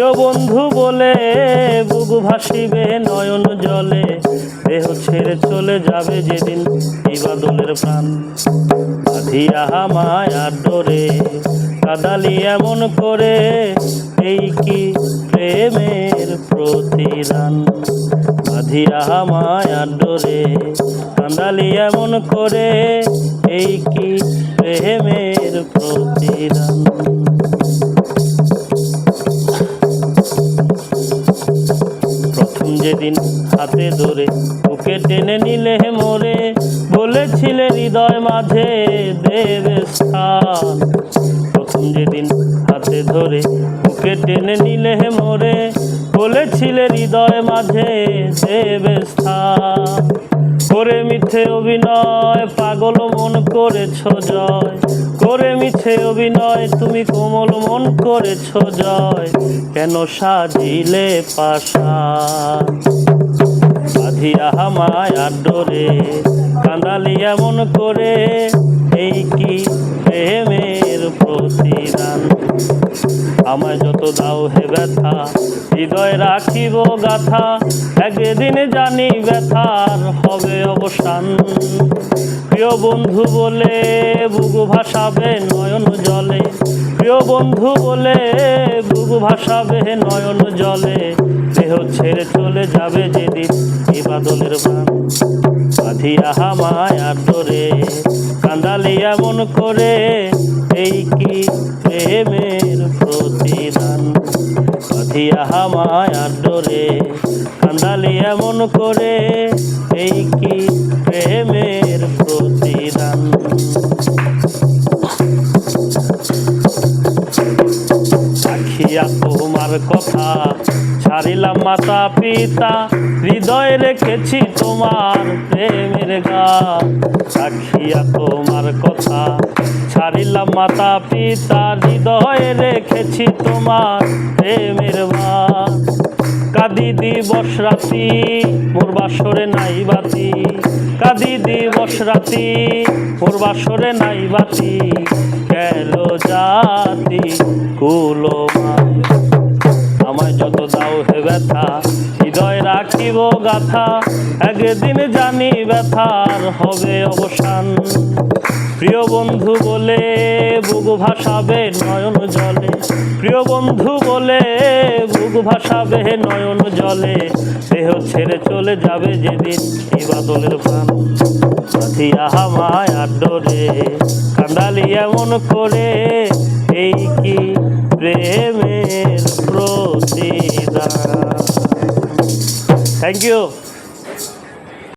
প্রিয় বন্ধু বলে বুক ভাসিবে নয়ন জলে, দেহ ছেড়ে চলে যাবে যেদিন এই বাদলের প্রাণ। বাঁধিয়া মায়ার ডোরে কাদালি এমন করে, এই কি প্রেমের প্রতিদান? বাঁধিয়া মায়ার ডোরে কান্দালি এমন করে, এই কি প্রেমের প্রতিদান? যেদিন হাতে ধরে বুকে টেনে নিলে মোরে, বলেছিলে হৃদয় মাঝে দেবে স্থান। প্রথম যেদিন হাতে ধরে বুকে টেনে নিলে মোরে, বলেছিলে হৃদয় মাঝে দেবে স্থান। করে মিথ্যে অভিনয়, পাগল মন করেছ জয়। করে মিছে অভিনয়, তুমি কোমল মন করেছ জয়। কেন সাজিলে পাশা? বাঁধিয়া মায়ার ডোরে, কাঁদালি এমন করে, এই কি প্রেমের প্রতিদান? আমায় যত দাও হে ব্যথা, হৃদয় রাখিব গাথা, একদিন জানি ব্যথার হবে অবসান। প্রিয় বন্ধু বলে বুক ভাসাবে নয়ন জলে। প্রিয় বন্ধু বলে বুক ভাসাবে নয়ন জলে। দেহ ছেড়ে চলে যাবে যেদিন এই বাদলের বান। বাঁধিয়া মায়ার ডোরে কান্দালি এমন করে এই কি প্রেমের প্রতিদান? বাঁধিয়া মায়ার ডোরে কান্দালি এমন করে এই কি প্রেমের তোমার কথা ছাড়িলাম মাতা পিতা, হৃদয়ে রেখেছি তোমার প্রেমের গান রাখিয়া তোমার কথা ছাড়িলাম মাতা পিতা, হৃদয়ে রেখেছি তোমার প্রেমের বান কাদি দিবস রাতি, মোর বাসরে নাই বাতি। কাদি দিবস রাতি, মোর বাসরে নাই বাতি। গেল জাতি হে ব্যথা। হৃদয় রাখিব গাথা, একদিন জানি ব্যথার হবে অবসান। প্রিয় বন্ধু বলে বুক ভাসাবে নয়ন জলে। প্রিয় বন্ধু বলে বুক ভাসাবে নয়ন জলে। দেহ ছেড়ে চলে যাবে যেদিন এই বাদলের প্রাণ বাঁধিয়া মায়ার ডোরে কান্দালি এমন করে, এই কি প্রেমের প্রতিদান? Thank you.